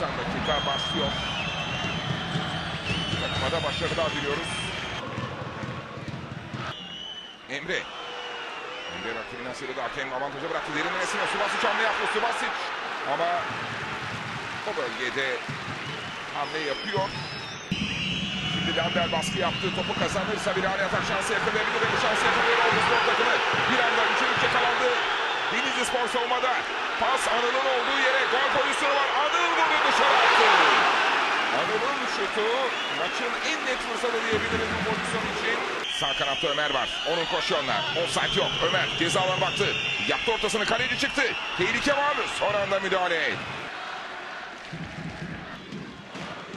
90 dakika başlıyor. Takıma da başarılar diliyoruz. Emre. Emre rakibine sıyrıldı. Hakem avantaja bıraktı. Derinlemesine Subasic hamle yaptı. Subasic ama o bölgede hamle yapıyor. Şimdi Lander baskı yaptı. Topu kazanırsa bir ani atak şansı yakalayabilir. Bu şansı yakalıyor oldu spor takımı. Bir anda üçe üç yakalandı. Denizli Spor savunmada. Pas Anıl'ın olduğu yere gol pozisyonu var. Anıl vurdu dışarı attı. Anıl'ın şutu maçın en net fırsatı diyebiliriz bu pozisyon için. Sağ kanatta Ömer var. Onun koşuyorlar. Offside yok. Ömer ceza alanına baktı. Yaptı ortasını kaleci çıktı. Tehlike var. Son anda müdahale.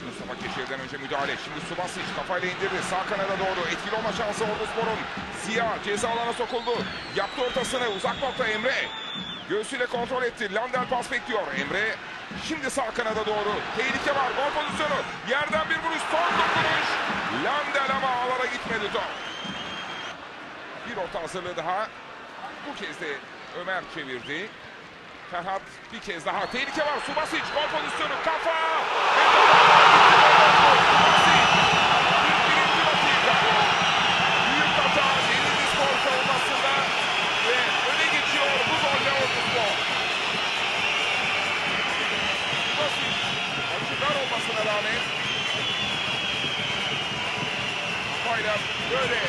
Mustafa Keşir'den önce müdahale. Şimdi Subasic kafayla indirdi. Sağ kanada doğru. Etkili olma şansı Ordu Spor'un. Ziya ceza alana sokuldu. Yaptı ortasını. Uzak nokta Emre. Göğsüyle kontrol etti. Lander pas bekliyor. Emre şimdi sağ kanada doğru. Tehlike var. Gol pozisyonu. Yerden bir vuruş. Son dokunuş. Lander ama ağlara gitmedi top. Bir orta hazırlığı daha. Bu kez de Ömer çevirdi. Ferhat bir kez daha. Tehlike var. Subasic gol pozisyonu. Kafa. Böyle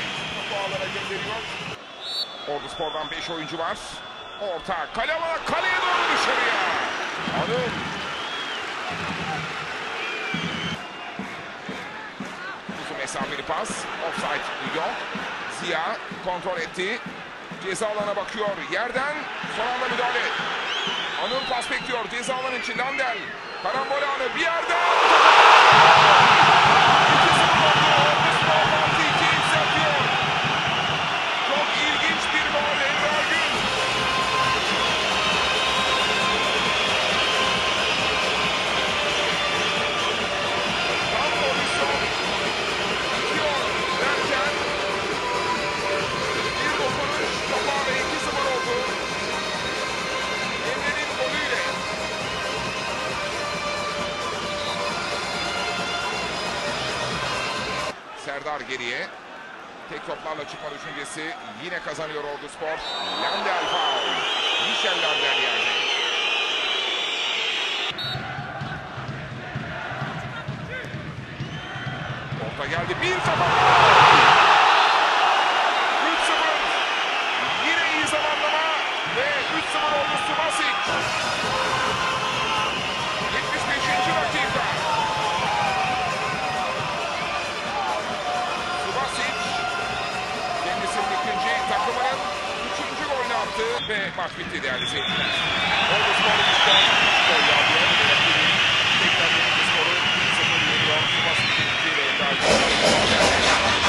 topu gönderiyor. Ordu Spor'dan 5 oyuncu var. Orta, kale alana, kaleye doğru dışarıya. Anıl Uzun mesafeli pas. Offside yok. Ziya kontrol etti. Ceza alana bakıyor. Yerden son anda müdahale. Anıl pas bekliyor. Ceza alanı için Landel. Karambol anı bir yerden. Serdar geriye. Tek toplarla çıkma düşüncesi yine kazanıyor Ordu Spor. Lander faul. Michel Lander yerde. Orta geldi. Bir kafa. 3-0. Yine iyi zamanlama ve 3-0 oldu Subasic. Golünü attı ve maç bitti değerli seyirciler. Ordu Spor 3'ten gol yapıyor.